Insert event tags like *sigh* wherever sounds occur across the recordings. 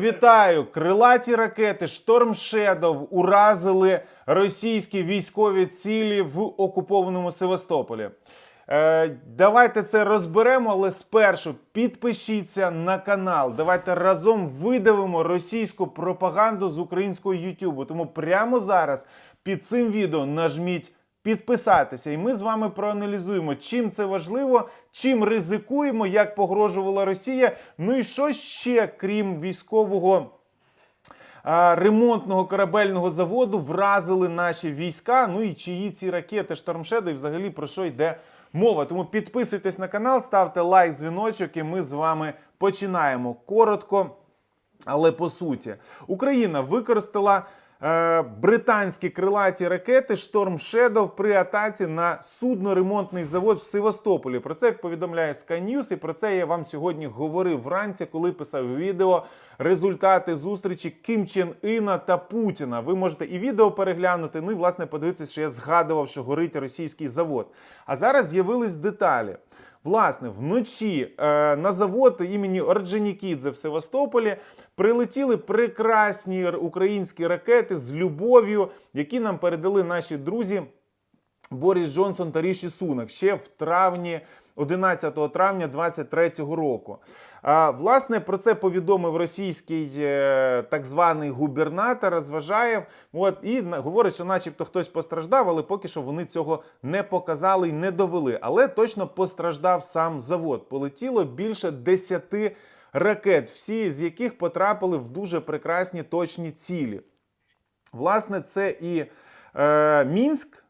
Вітаю! Крилаті ракети Шторм Шедов уразили російські військові цілі в окупованому Севастополі. Е, давайте це розберемо, але спершу підпишіться на канал. Давайте разом видавимо російську пропаганду з українського Ютубу. Тому прямо зараз під цим відео нажміть підписатися, і ми з вами проаналізуємо, чим це важливо, чим ризикуємо, як погрожувала Росія. Ну і що ще, крім військового ремонтного корабельного заводу, вразили наші війська. Ну і чиї ці ракети Штормшеду, і взагалі про що йде мова. Тому підписуйтесь на канал, ставте лайк, дзвіночок, і ми з вами починаємо коротко. Але по суті, Україна використала британські крилаті ракети Шторм Shadow при атаці на судноремонтний завод в Севастополі. Про це повідомляє Sky News, і про це я вам сьогодні говорив вранці, коли писав відео результати зустрічі Кім Чен Іна та Путіна. Ви можете і відео переглянути. Ну і власне подивитися, що я згадував, що горить російський завод. А зараз з'явились деталі. Власне, вночі е, на завод імені Орджонікідзе в Севастополі прилетіли прекрасні українські ракети з любов'ю, які нам передали наші друзі Борис Джонсон та Ріші Сунак ще в травні, 11 травня 2023 року. Власне, про це повідомив російський е, так званий губернатор Розважаєв. От і говорить, що, начебто, хтось постраждав, але поки що вони цього не показали і не довели. Але точно постраждав сам завод. Полетіло більше 10 ракет, всі з яких потрапили в дуже прекрасні точні цілі. Власне, це і е, Мінськ.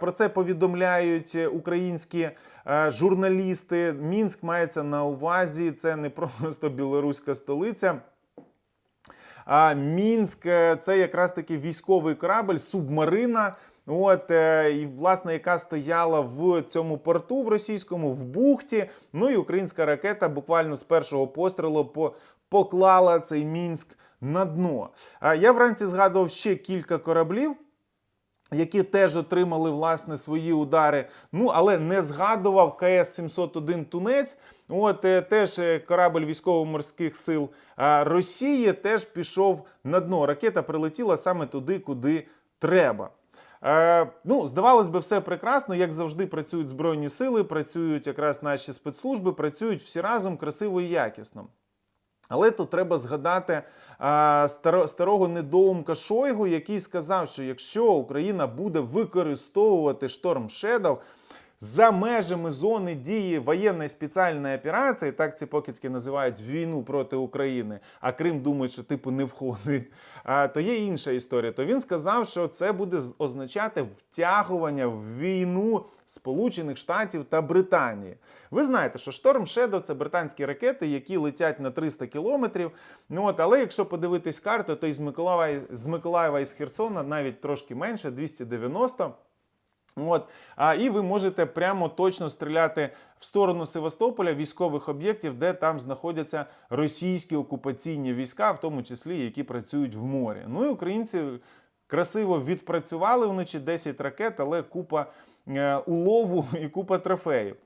Про це повідомляють е, українські е, журналісти. Мінськ мається на увазі. Це не просто білоруська столиця. А Мінськ е, це якраз таки військовий корабль, субмарина. От і власне, яка стояла в цьому порту в російському в бухті. Ну і українська ракета буквально з першого пострілу поклала цей мінськ на дно. Я вранці згадував ще кілька кораблів. Які теж отримали власне свої удари. Ну але не згадував КС 701 Тунець. От е, теж е, корабль військово-морських сил Росії теж пішов на дно. Ракета прилетіла саме туди, куди треба. Е, ну, здавалось би, все прекрасно, як завжди працюють збройні сили, працюють якраз наші спецслужби, працюють всі разом красиво і якісно. Але тут треба згадати а, старо, старого недоумка Шойгу, який сказав, що якщо Україна буде використовувати шторм Shadow за межами зони дії воєнної спеціальної операції, так ці покидьки називають війну проти України, а Крим думають, що типу не входить, а, то є інша історія. То він сказав, що це буде означати втягування в війну Сполучених Штатів та Британії. Ви знаєте, що Шторм Shadow – це британські ракети, які летять на 300 кілометрів. Ну от, але якщо подивитись карту, то із Миколаєва, з Миколаєва і з Херсона навіть трошки менше 290. От, а, і ви можете прямо точно стріляти в сторону Севастополя військових об'єктів, де там знаходяться російські окупаційні війська, в тому числі які працюють в морі. Ну і українці красиво відпрацювали вночі 10 ракет, але купа е, улову *laughs* і купа трофеїв.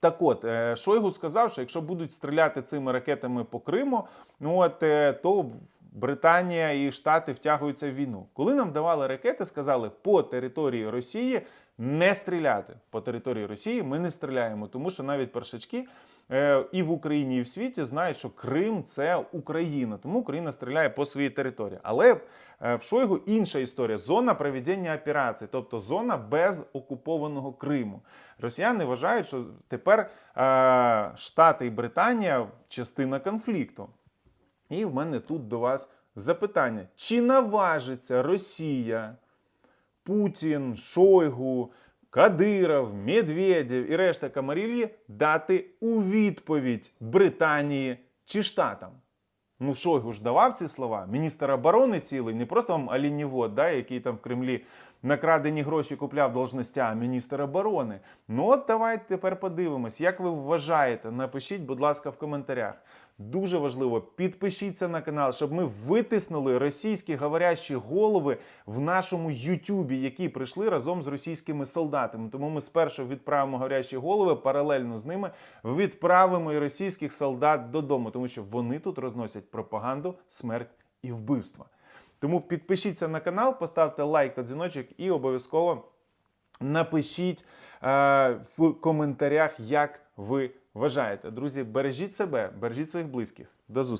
Так от, е, Шойгу сказав, що якщо будуть стріляти цими ракетами по Криму, ну от, е, то Британія і Штати втягуються в війну. Коли нам давали ракети, сказали по території Росії не стріляти. По території Росії ми не стріляємо, тому що навіть першачки е, і в Україні, і в світі знають, що Крим це Україна, тому Україна стріляє по своїй території. Але е, в Шойгу інша історія: зона проведення операцій, тобто зона без окупованого Криму. Росіяни вважають, що тепер е, Штати і Британія частина конфлікту. І в мене тут до вас запитання: чи наважиться Росія, Путін, Шойгу, Кадиров, Медведєв і решта Камарілі дати у відповідь Британії чи Штатам? Ну, Шойгу ж давав ці слова. Міністр оборони цілий, не просто вам алінівод, да, який там в Кремлі накрадені гроші купляв должностя, а міністр оборони. Ну от давайте тепер подивимось, як ви вважаєте. Напишіть, будь ласка, в коментарях. Дуже важливо, підпишіться на канал, щоб ми витиснули російські говорящі голови в нашому Ютубі, які прийшли разом з російськими солдатами. Тому ми спершу відправимо говорящі голови, паралельно з ними відправимо і російських солдат додому, тому що вони тут розносять пропаганду, смерть і вбивства. Тому підпишіться на канал, поставте лайк та дзвіночок і обов'язково напишіть е, в коментарях, як ви вважаєте. Друзі, бережіть себе, бережіть своїх близьких. До зустрічі!